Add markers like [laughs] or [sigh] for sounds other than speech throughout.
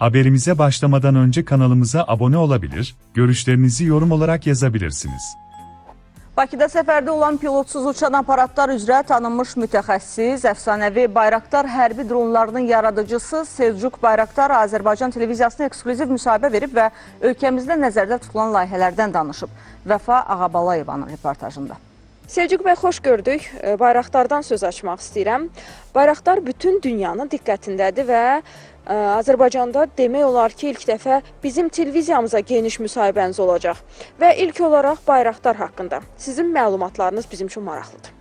Haberimize başlamadan önce kanalımıza abone olabilir, görüşlerinizi yorum olarak yazabilirsiniz. Bakıda səfərdə olan pilotsuz uçan aparatlar üzrə tanınmış mütəxəssis, əfsanəvi Bayraktar hərbi dronlarının yaradıcısı Selcuk Bayraktar Azərbaycan televiziyasına ekskluziv müsahibə verib və ölkəmizdə nəzərdə tutulan layihələrdən danışıb. Vəfa Ağabalayevanın reportajında. Selcuk bəy, xoş gördük. E, Bayraqdardan söz açmaq istəyirəm. Bayraqdar bütün dünyanın diqqətindədir və e, Azərbaycanda demək olar ki, ilk dəfə bizim televiziyamıza geniş müsahibəniz olacaq. Və ilk olaraq Bayraqdar haqqında sizin məlumatlarınız bizim üçün maraqlıdır.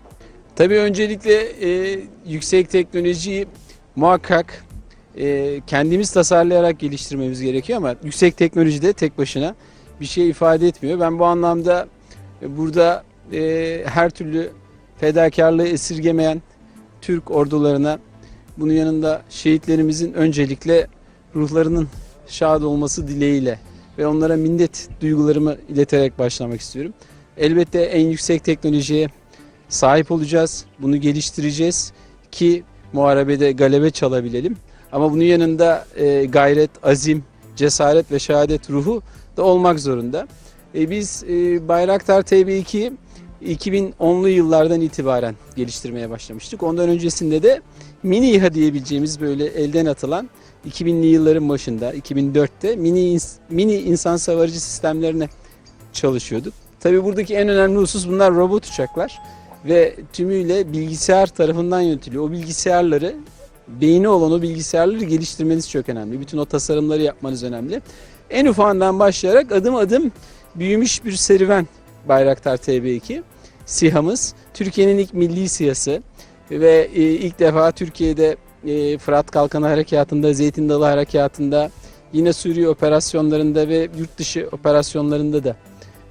Tabii öncelikle e, yüksek teknolojiyi muhakkak e, kendimiz tasarlayarak geliştirmemiz gerekiyor ama yüksek teknoloji de tek başına bir şey ifade etmiyor. Ben bu anlamda e, burada e, her türlü fedakarlığı esirgemeyen Türk ordularına bunun yanında şehitlerimizin öncelikle ruhlarının şad olması dileğiyle ve onlara minnet duygularımı ileterek başlamak istiyorum. Elbette en yüksek teknolojiye sahip olacağız. Bunu geliştireceğiz ki muharebede galebe çalabilelim. Ama bunun yanında e, gayret, azim, cesaret ve şehadet ruhu da olmak zorunda. E, biz e, Bayraktar TB2'yi 2010'lu yıllardan itibaren geliştirmeye başlamıştık. Ondan öncesinde de mini İHA diyebileceğimiz böyle elden atılan 2000'li yılların başında 2004'te mini mini insan savarıcı sistemlerine çalışıyorduk. Tabii buradaki en önemli husus bunlar robot uçaklar ve tümüyle bilgisayar tarafından yönetiliyor. O bilgisayarları beyni olan o bilgisayarları geliştirmeniz çok önemli. Bütün o tasarımları yapmanız önemli. En ufağından başlayarak adım adım büyümüş bir serüven Bayraktar TB2. SİHA'mız Türkiye'nin ilk milli SİHA'sı ve e, ilk defa Türkiye'de e, Fırat Kalkanı Harekatı'nda, Zeytin Dalı Harekatı'nda, yine Suriye operasyonlarında ve yurt dışı operasyonlarında da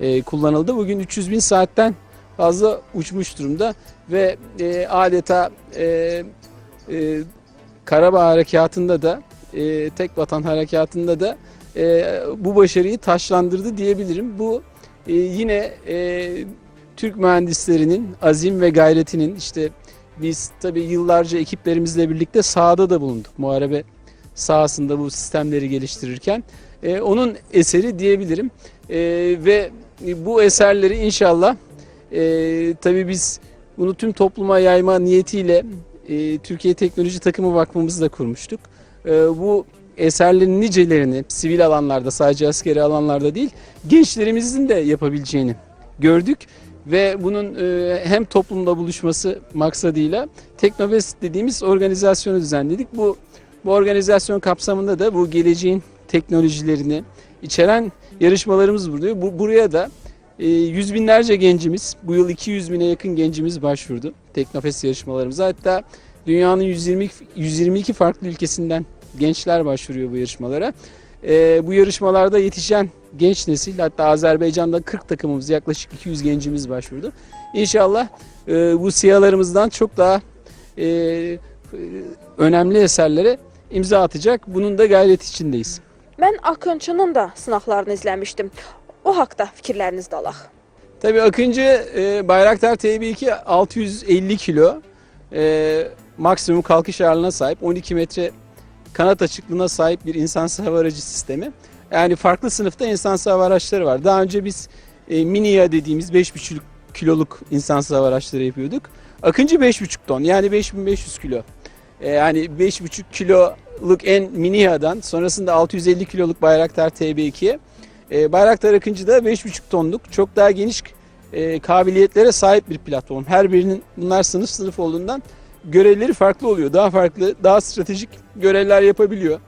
e, kullanıldı. Bugün 300 bin saatten fazla uçmuş durumda ve adeta Karabağ Harekatı'nda da tek vatan harekatında da bu başarıyı taşlandırdı diyebilirim. Bu e, yine e, Türk mühendislerinin azim ve gayretinin işte biz tabii yıllarca ekiplerimizle birlikte sahada da bulunduk. Muharebe sahasında bu sistemleri geliştirirken e, onun eseri diyebilirim. E, ve bu eserleri inşallah e, tabii biz bunu tüm topluma yayma niyetiyle e, Türkiye Teknoloji Takımı Vakfımızı da kurmuştuk. E, bu eserlerin nicelerini sivil alanlarda sadece askeri alanlarda değil gençlerimizin de yapabileceğini gördük ve bunun e, hem toplumda buluşması maksadıyla Teknofest dediğimiz organizasyonu düzenledik. Bu bu organizasyon kapsamında da bu geleceğin teknolojilerini içeren yarışmalarımız bulunuyor. Bu buraya da e, yüz binlerce gencimiz, bu yıl 200 bine yakın gencimiz başvurdu Teknofest yarışmalarımıza. Hatta dünyanın 120 122 farklı ülkesinden gençler başvuruyor bu yarışmalara. E, bu yarışmalarda yetişen genç nesil hatta Azerbaycan'da 40 takımımız yaklaşık 200 gencimiz başvurdu. İnşallah e, bu siyalarımızdan çok daha e, önemli eserlere imza atacak. Bunun da gayret içindeyiz. Mən Akınçının da sınaqlarını izləmişdim. O haqqda fikirlərinizi də alaq. Tabii Akıncı e, Bayraktar TB2 650 kilo e, maksimum kalkış ağırlığına sahip 12 metre kanat açıklığına sahip bir insansız hava aracı sistemi. Yani farklı sınıfta insansız hava araçları var. Daha önce biz e, Mini'ya dediğimiz 5,5 kiloluk insansız hava araçları yapıyorduk. Akıncı 5,5 ton yani 5500 kilo. E, yani 5,5 kiloluk en Mini'yadan sonrasında 650 kiloluk Bayraktar TB2'ye e, Bayraktar Akıncı da 5,5 tonluk çok daha geniş e, kabiliyetlere sahip bir platform. Her birinin bunlar sınıf sınıf olduğundan görevleri farklı oluyor. Daha farklı, daha stratejik görevler yapabiliyor.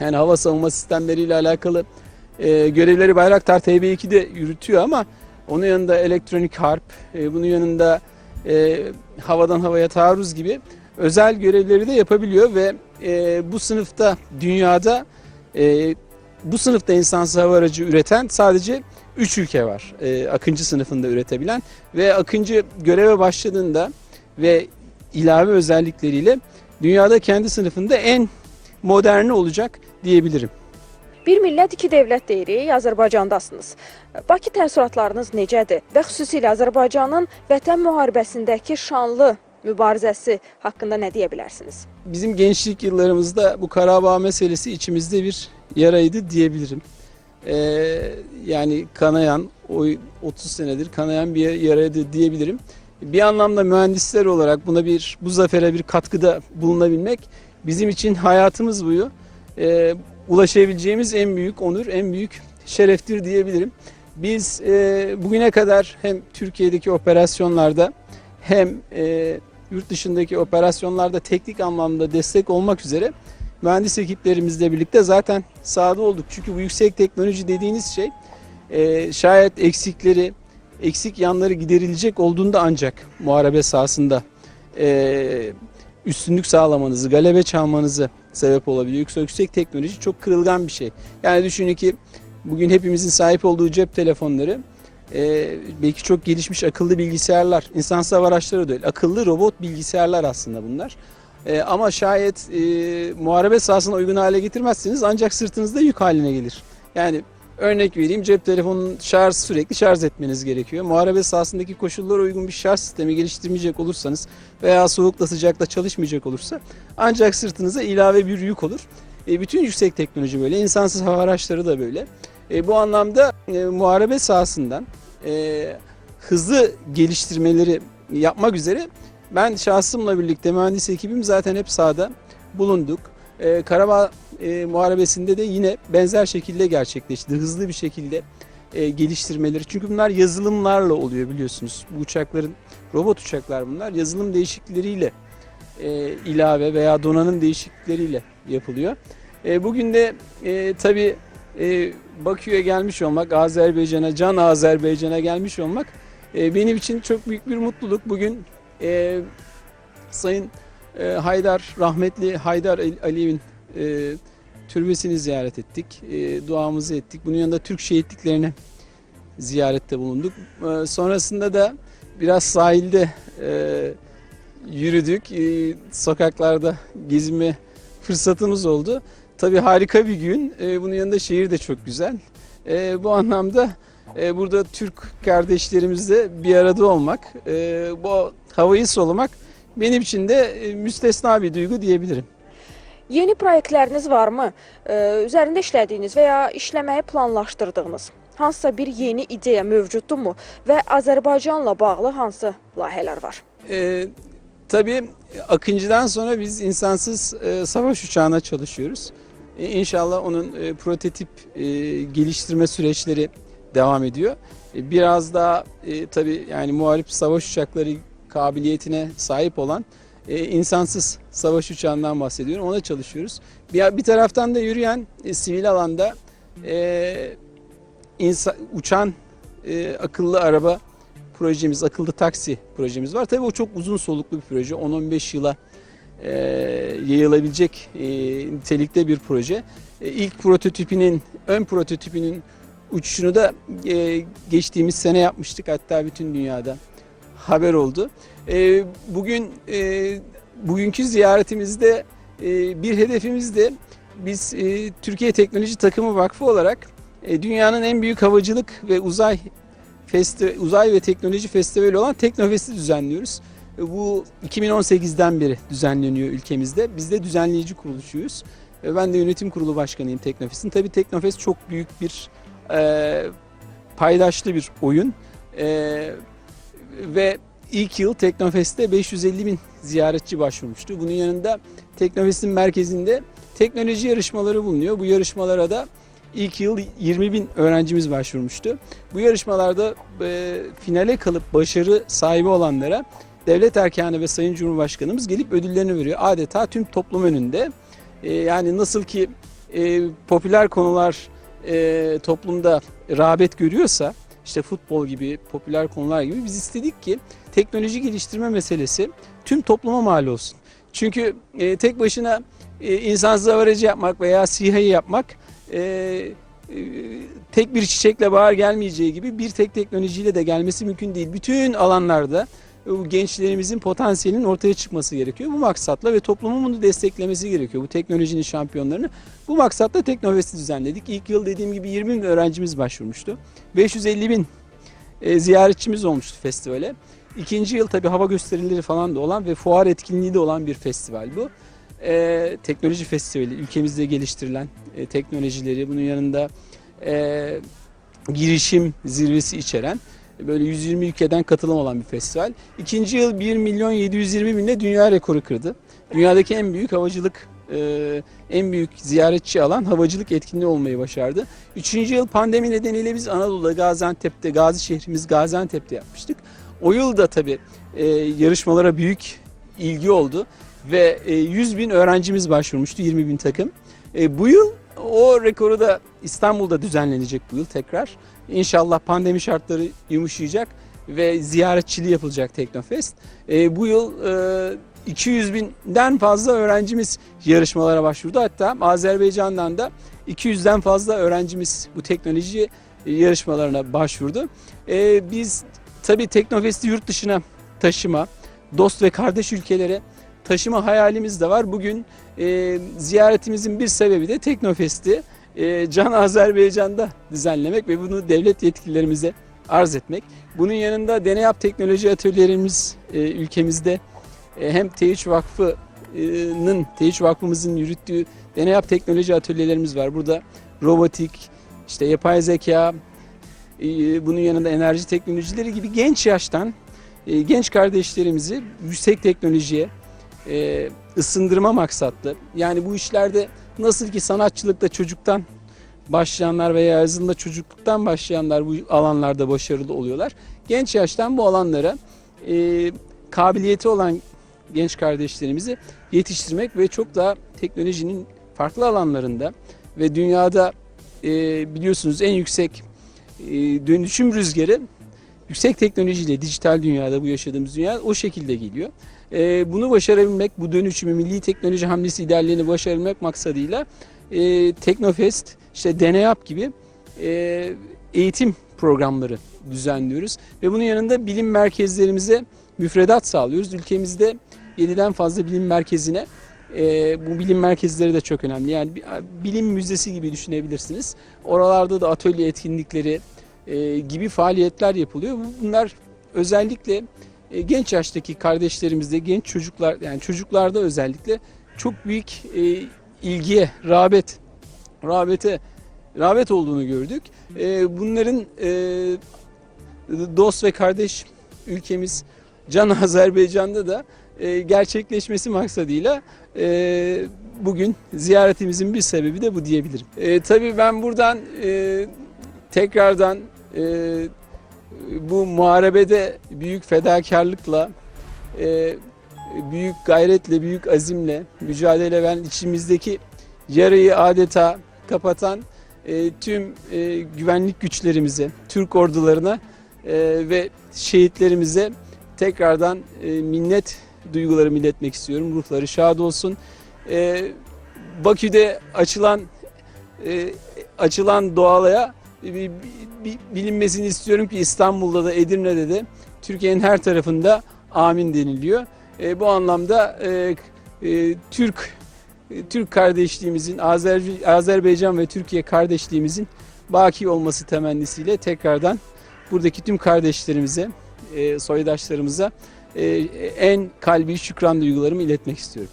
Yani hava savunma sistemleriyle alakalı e, görevleri Bayraktar TB2'de yürütüyor ama onun yanında elektronik harp, e, bunun yanında e, havadan havaya taarruz gibi özel görevleri de yapabiliyor ve e, bu sınıfta dünyada e, bu sınıfta insansız hava aracı üreten sadece 3 ülke var. E, Akıncı sınıfında üretebilen ve Akıncı göreve başladığında ve ilave özellikleriyle dünyada kendi sınıfında en moderni olacak diyebilirim. Bir millət iki dövlət deyirik, Azərbaycandasınız. Bakı təəssüratlarınız necədir və xüsusilə Azərbaycanın vətən müharibəsindəki şanlı mübarizəsi haqqında nə deyə bilərsiniz? Bizim gençlik yıllarımızda bu Karabağ meselesi içimizde bir yaraydı diyebilirim. Ee, yani kanayan, o 30 senedir kanayan bir yaraydı diyebilirim. Bir anlamda mühendisler olarak buna bir bu zafere bir katkıda bulunabilmek bizim için hayatımız boyu e, ulaşabileceğimiz en büyük onur, en büyük şereftir diyebilirim. Biz e, bugüne kadar hem Türkiye'deki operasyonlarda hem e, yurt dışındaki operasyonlarda teknik anlamda destek olmak üzere mühendis ekiplerimizle birlikte zaten sahada olduk. Çünkü bu yüksek teknoloji dediğiniz şey e, şayet eksikleri, eksik yanları giderilecek olduğunda ancak muharebe sahasında e, üstünlük sağlamanızı, galebe çalmanızı sebep olabiliyor. Yoksa yüksek teknoloji çok kırılgan bir şey. Yani düşünün ki bugün hepimizin sahip olduğu cep telefonları e, belki çok gelişmiş akıllı bilgisayarlar, insansız hava araçları öyle. Akıllı robot bilgisayarlar aslında bunlar. E, ama şayet e, muharebe sahasına uygun hale getirmezseniz ancak sırtınızda yük haline gelir. Yani örnek vereyim cep telefonunun şarj sürekli şarj etmeniz gerekiyor. Muharebe sahasındaki koşullara uygun bir şarj sistemi geliştirmeyecek olursanız veya soğukla sıcakla çalışmayacak olursa ancak sırtınıza ilave bir yük olur. E, bütün yüksek teknoloji böyle, insansız hava araçları da böyle. E, bu anlamda e, muharebe sahasından e, hızlı geliştirmeleri yapmak üzere ben şahsımla birlikte mühendis ekibim zaten hep sahada bulunduk. E, Karabağ e, Muharebesi'nde de yine benzer şekilde gerçekleşti. Hızlı bir şekilde e, geliştirmeleri. Çünkü bunlar yazılımlarla oluyor biliyorsunuz. Bu uçakların, robot uçaklar bunlar. Yazılım değişiklikleriyle e, ilave veya donanım değişiklikleriyle yapılıyor. E, bugün de e, tabii e, Bakü'ye gelmiş olmak, Azerbaycan'a, Can Azerbaycan'a gelmiş olmak e, benim için çok büyük bir mutluluk. Bugün e, Sayın e, Haydar, rahmetli Haydar Ali- Aliyev'in e, türbesini ziyaret ettik. E, duamızı ettik. Bunun yanında Türk şehitliklerine ziyarette bulunduk. E, sonrasında da biraz sahilde e, yürüdük. E, sokaklarda gezme fırsatımız oldu. Tabii harika bir gün. E, bunun yanında şehir de çok güzel. E, bu anlamda e, burada Türk kardeşlerimizle bir arada olmak, e, bu havayı solumak benim için de e, müstesna bir duygu diyebilirim. Yeni proyektləriniz varmı? Ee, üzərində işlədiyiniz və ya işləməyi planlaşdırdığınız hansısa bir yeni ideya mövcuddurmu və Azərbaycanla bağlı hansı layihələr var? E, tabii Akıncı'dan sonra biz insansız e, savaş uçağına çalışıyoruz. E, inşallah onun e, prototip e, geliştirme süreçleri devam ediyor. E, biraz daha e, tabii yani muharip savaş uçakları kabiliyetine sahip olan e, insansız savaş uçağından bahsediyorum. Ona çalışıyoruz. Bir, bir taraftan da yürüyen e, sivil alanda e, insan, uçan e, akıllı araba projemiz, akıllı taksi projemiz var. Tabii o çok uzun soluklu bir proje. 10-15 yıla e, yayılabilecek e, nitelikte bir proje. E, ilk prototipinin, ön prototipinin uçuşunu da e, geçtiğimiz sene yapmıştık. Hatta bütün dünyada haber oldu. E, bugün e, bugünkü ziyaretimizde e, bir hedefimiz de biz e, Türkiye Teknoloji Takımı Vakfı olarak e, dünyanın en büyük havacılık ve uzay festi, uzay ve teknoloji festivali olan Teknofest'i düzenliyoruz. E, Bu 2018'den beri düzenleniyor ülkemizde. Biz de düzenleyici kuruluşuyuz. E, Ben de yönetim kurulu başkanıyım Teknofest'in. Tabii Teknofest çok büyük bir e, paydaşlı bir oyun. E, ve ilk yıl Teknofest'te 550 bin ziyaretçi başvurmuştu. Bunun yanında Teknofest'in merkezinde teknoloji yarışmaları bulunuyor. Bu yarışmalara da ilk yıl 20 bin öğrencimiz başvurmuştu. Bu yarışmalarda e, finale kalıp başarı sahibi olanlara devlet erkanı ve Sayın Cumhurbaşkanımız gelip ödüllerini veriyor. Adeta tüm toplum önünde. E, yani nasıl ki e, popüler konular e, toplumda rağbet görüyorsa işte futbol gibi popüler konular gibi biz istedik ki teknoloji geliştirme meselesi tüm topluma mal olsun. Çünkü e, tek başına e, insansız hava aracı yapmak veya SİHA'yı yapmak e, e, tek bir çiçekle bahar gelmeyeceği gibi bir tek teknolojiyle de gelmesi mümkün değil. Bütün alanlarda gençlerimizin potansiyelinin ortaya çıkması gerekiyor. Bu maksatla ve toplumun bunu desteklemesi gerekiyor. Bu teknolojinin şampiyonlarını. Bu maksatla Teknovest'i düzenledik. İlk yıl dediğim gibi 20 bin öğrencimiz başvurmuştu. 550 bin e, ziyaretçimiz olmuştu festivale. İkinci yıl tabii hava gösterileri falan da olan ve fuar etkinliği de olan bir festival bu. Ee, teknoloji festivali, ülkemizde geliştirilen e, teknolojileri, bunun yanında e, girişim zirvesi içeren böyle 120 ülkeden katılım olan bir festival. İkinci yıl 1 milyon 720 binle dünya rekoru kırdı. Dünyadaki en büyük havacılık, e, en büyük ziyaretçi alan havacılık etkinliği olmayı başardı. Üçüncü yıl pandemi nedeniyle biz Anadolu'da Gaziantep'te, Gazi şehrimiz Gaziantep'te yapmıştık. O yıl da tabii e, yarışmalara büyük ilgi oldu ve e, 100 bin öğrencimiz başvurmuştu, 20 bin takım. E, bu yıl o rekoru da İstanbul'da düzenlenecek bu yıl tekrar. İnşallah pandemi şartları yumuşayacak ve ziyaretçiliği yapılacak Teknofest. E, bu yıl e, 200 binden fazla öğrencimiz yarışmalara başvurdu. Hatta Azerbaycan'dan da 200'den fazla öğrencimiz bu teknoloji yarışmalarına başvurdu. E, biz tabii Teknofest'i yurt dışına taşıma, dost ve kardeş ülkelere taşıma hayalimiz de var. Bugün e, ziyaretimizin bir sebebi de Teknofest'i e, Can Azerbaycan'da düzenlemek ve bunu devlet yetkililerimize arz etmek. Bunun yanında Deneyap Teknoloji Atölyelerimiz e, ülkemizde e, hem T3 Vakfı'nın, T3 Vakfımızın yürüttüğü Deneyap Teknoloji Atölyelerimiz var. Burada robotik, işte yapay zeka, e, bunun yanında enerji teknolojileri gibi genç yaştan e, genç kardeşlerimizi yüksek teknolojiye e, ısındırma maksatlı. Yani bu işlerde nasıl ki sanatçılıkta çocuktan başlayanlar veya yazılımda çocukluktan başlayanlar bu alanlarda başarılı oluyorlar. Genç yaştan bu alanlara e, kabiliyeti olan genç kardeşlerimizi yetiştirmek ve çok daha teknolojinin farklı alanlarında ve dünyada e, biliyorsunuz en yüksek e, dönüşüm rüzgarı yüksek teknolojiyle dijital dünyada bu yaşadığımız dünya o şekilde geliyor. E, bunu başarabilmek, bu dönüşümü milli teknoloji hamlesi liderliğini başarabilmek maksadıyla e, Teknofest, işte Deneyap gibi e, eğitim programları düzenliyoruz. Ve bunun yanında bilim merkezlerimize müfredat sağlıyoruz. Ülkemizde 7'den fazla bilim merkezine e, bu bilim merkezleri de çok önemli. Yani bilim müzesi gibi düşünebilirsiniz. Oralarda da atölye etkinlikleri e, gibi faaliyetler yapılıyor. Bu- Bunlar özellikle e, genç yaştaki kardeşlerimizde, genç çocuklar yani çocuklarda özellikle çok büyük e, ilgiye, rağbet, rağbete, rağbet olduğunu gördük. E, bunların e, dost ve kardeş ülkemiz Can [laughs] Azerbaycan'da da e, gerçekleşmesi maksadıyla e, bugün ziyaretimizin bir sebebi de bu diyebilirim. E, tabii ben buradan e, tekrardan e, bu muharebede büyük fedakarlıkla, e, büyük gayretle, büyük azimle mücadele veren içimizdeki yarayı adeta kapatan e, tüm e, güvenlik güçlerimize, Türk ordularına e, ve şehitlerimize tekrardan e, minnet duygularımı iletmek istiyorum. Ruhları şad olsun. E, Bakü'de açılan e, açılan doğalaya bilinmesini istiyorum ki İstanbul'da da Edirne'de de Türkiye'nin her tarafında amin deniliyor. E, bu anlamda e, e, Türk e, Türk kardeşliğimizin Azer, Azerbaycan ve Türkiye kardeşliğimizin baki olması temennisiyle tekrardan buradaki tüm kardeşlerimize, e, soydaşlarımıza e, en kalbi şükran duygularımı iletmek istiyorum.